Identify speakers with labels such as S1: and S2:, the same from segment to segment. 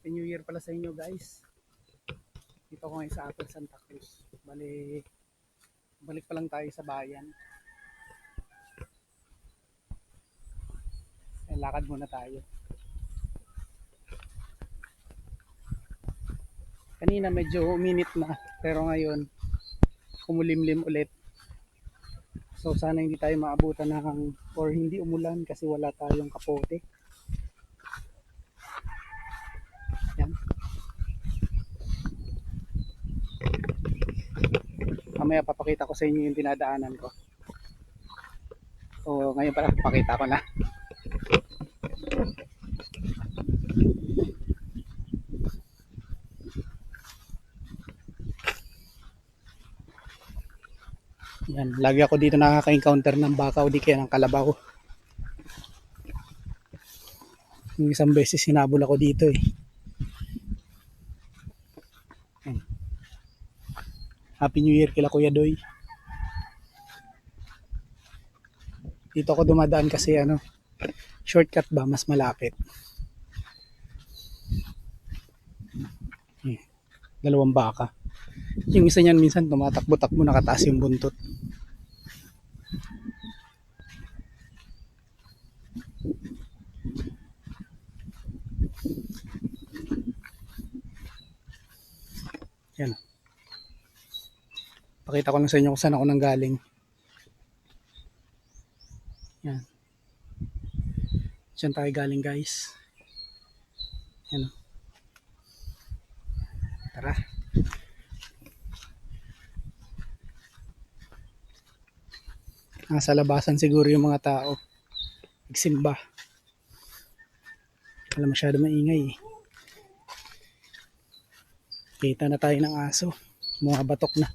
S1: Happy New Year pala sa inyo guys. Dito ako ngayon sa Apple Santa Cruz. Bali, balik pa lang tayo sa bayan. Eh, lakad muna tayo. Kanina medyo uminit na, pero ngayon kumulimlim ulit. So sana hindi tayo maabutan ng or hindi umulan kasi wala tayong kapote. Yan. Mamaya papakita ko sa inyo yung dinadaanan ko. So ngayon pala pakita ko na. Yan, lagi ako dito nakaka-encounter ng baka o di kaya ng kalabaw. Yung isang beses sinabol ako dito eh. Happy New Year kila Kuya Doy. Dito ako dumadaan kasi ano, shortcut ba, mas malapit. Eh, dalawang baka. Yung isa niyan minsan tumatakbo-takbo nakataas yung buntot. Yan. Pakita ko lang sa inyo kung saan ako nang galing. Yan. Diyan tayo galing guys. Yan. o. Tara. Nasa labasan siguro yung mga tao. Nagsimba. Wala masyado maingay eh. Kita na tayo ng aso. Mga batok na.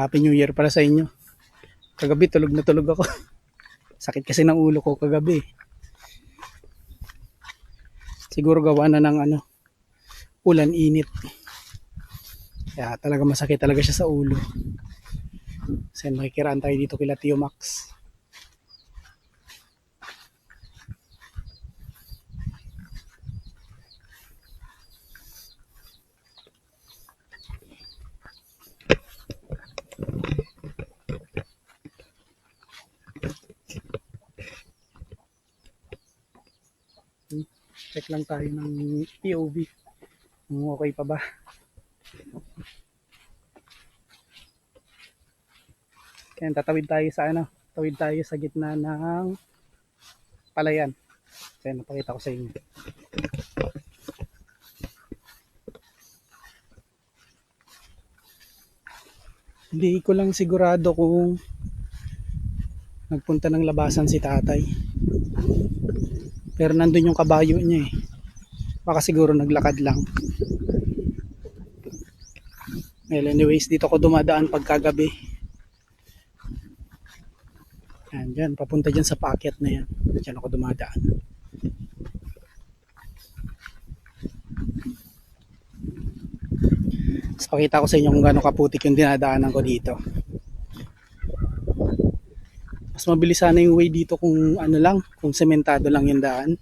S1: Happy New Year para sa inyo. Kagabi tulog na tulog ako. Sakit kasi ng ulo ko kagabi. Siguro gawa na ng ano, ulan init. Kaya talaga masakit talaga siya sa ulo. Kasi makikiraan tayo dito kila Tio Max. Check lang tayo ng POV. Kung okay pa ba. Kaya tatawid tayo sa ano, tawid tayo sa gitna ng palayan. Kaya napakita ko sa inyo. Hindi ko lang sigurado kung nagpunta ng labasan si tatay. Pero nandun yung kabayo niya eh. Baka siguro naglakad lang. Well, anyways, dito ko dumadaan pagkagabi. Yan. Papunta dyan sa paakyat na yan. Dyan ako dumadaan. Tapos pakita ko sa inyo kung gaano kaputik yung dinadaanan ko dito. Mas mabilis sana yung way dito kung ano lang, kung sementado lang yung daan.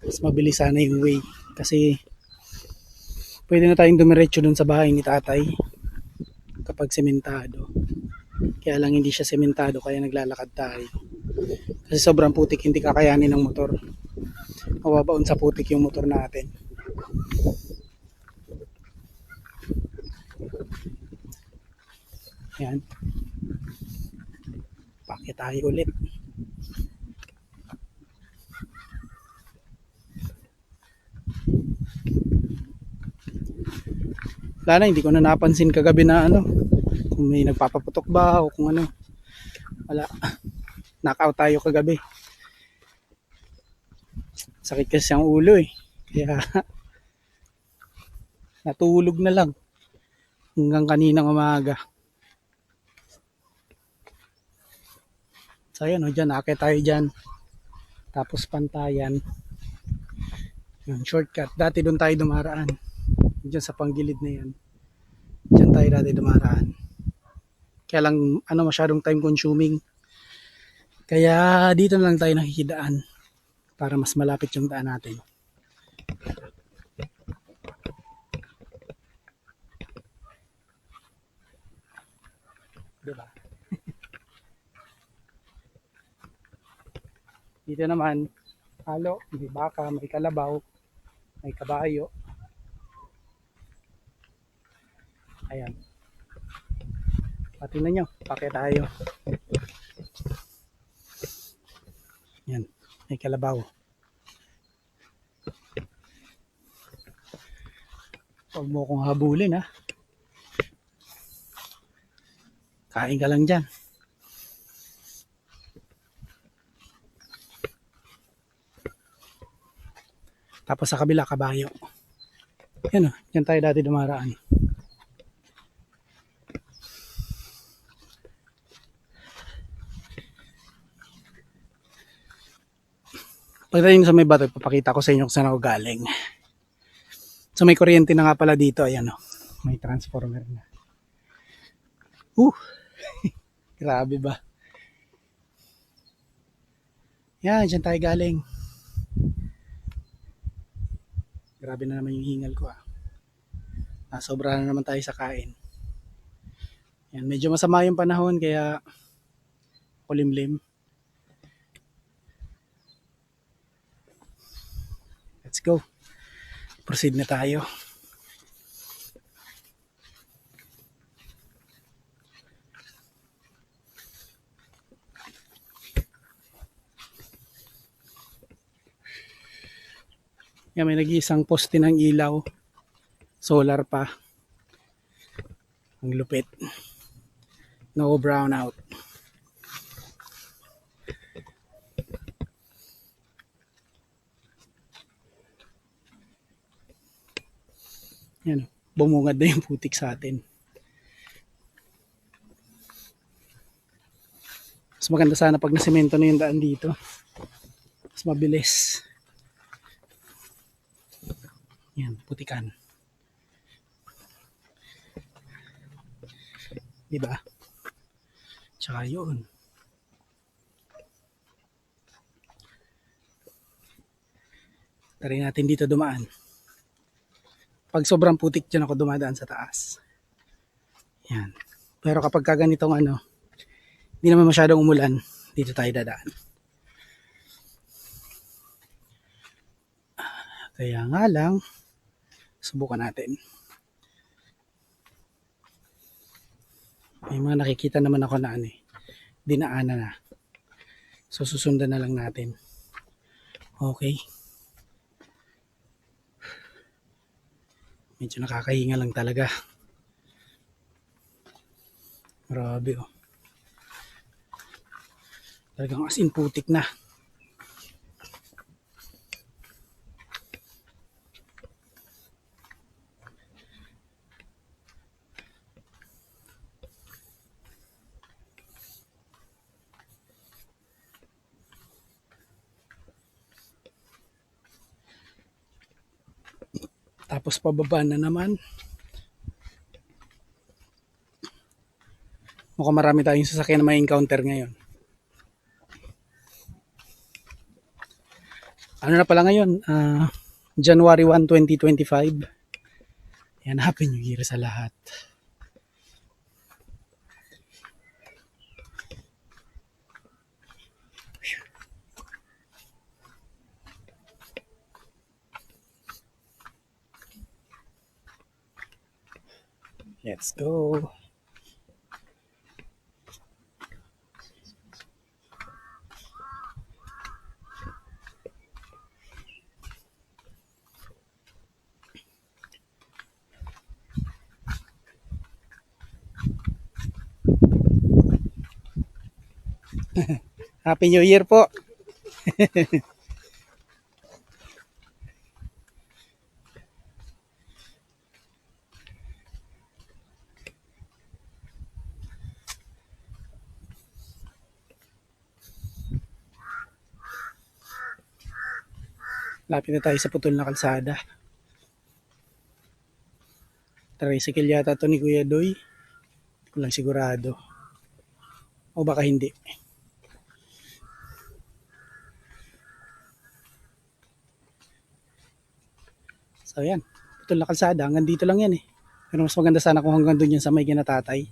S1: Mas mabilis sana yung way. Kasi pwede na tayong dumiretso dun sa bahay ni tatay kapag sementado. Kaya lang hindi siya sementado kaya naglalakad tayo. Kasi sobrang putik hindi kakayanin ng motor. Mababaon sa putik yung motor natin. Yan. Pakit tayo ulit. Wala na, hindi ko na napansin kagabi na ano, kung may nagpapaputok ba o kung ano. Wala. Knockout tayo kagabi. Sakit kasi ang ulo eh. Kaya natulog na lang hanggang kaninang umaga. So ayan o, dyan, akit tayo dyan. Tapos pantayan. Yung shortcut. Dati doon tayo dumaraan. Diyan sa panggilid na yan. Diyan tayo dati dumaraan. Kaya lang ano masyadong time consuming. Kaya dito na lang tayo nakikidaan para mas malapit yung daan natin. Diba? Dito naman, halo, may baka, may kalabaw, may kabayo. Ayan. Pati na nyo, pakit tayo. Yan, may kalabaw. Huwag mo kong habulin ha. Kain ka lang dyan. Tapos sa kabila, kabayo. Yan o, dyan tayo dati dumaraan. Pagdating sa may bato, papakita ko sa inyo kung saan ako galing. So may kuryente na nga pala dito, ayan o. May transformer na. Uh! Grabe ba? Yan, dyan tayo galing. Grabe na naman yung hingal ko ah. Nasobra na naman tayo sa kain. Yan, medyo masama yung panahon kaya kulimlim. Let's go. Proceed na tayo. Yan, may nag-iisang poste ng ilaw. Solar pa. Ang lupit. No brown out. Yan, bumungad na yung putik sa atin. Mas maganda sana pag nasemento na yung daan dito. Mas mabilis. Yan, putikan. Di ba? Tsaka yun. Tari natin dito dumaan. Pag sobrang putik dyan ako dumadaan sa taas. Yan. Pero kapag kaganitong ano, hindi naman masyadong umulan, dito tayo dadaan. Kaya nga lang, subukan natin. May mga nakikita naman ako na ano eh, dinaanan na. So susundan na lang natin. Okay. Medyo nakakahinga lang talaga. Grabe oh. Talagang as in putik na. Tapos pababa na naman. Mukhang marami tayong sasakyan na may encounter ngayon. Ano na pala ngayon? Ah, January 1, 2025. Yan, Happy New Year sa lahat. Let's go. Happy New Year po. Lapit na tayo sa putol na kalsada. Tricycle yata to ni Kuya Doy. Hindi ko lang sigurado. O baka hindi. So yan, putol na kalsada, hanggang dito lang yan eh. Pero mas maganda sana kung hanggang doon yan sa may ginatatay.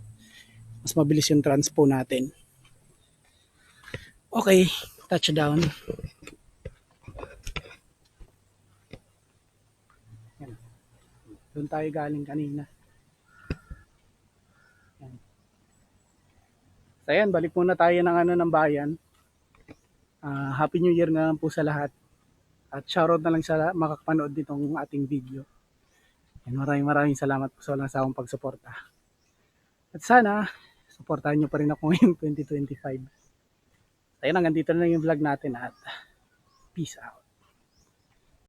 S1: Mas mabilis yung transpo natin. Okay, touchdown. Doon tayo galing kanina. Yan. So yan, balik muna tayo ng ano ng bayan. Ah, Happy New Year nga po sa lahat. At shoutout na lang sa makakapanood nitong ating video. Yan, maraming maraming salamat po sa walang sawang pagsuporta. At sana, suportahan nyo pa rin ako ngayong 2025. Ayun, hanggang dito na lang yung vlog natin at peace out.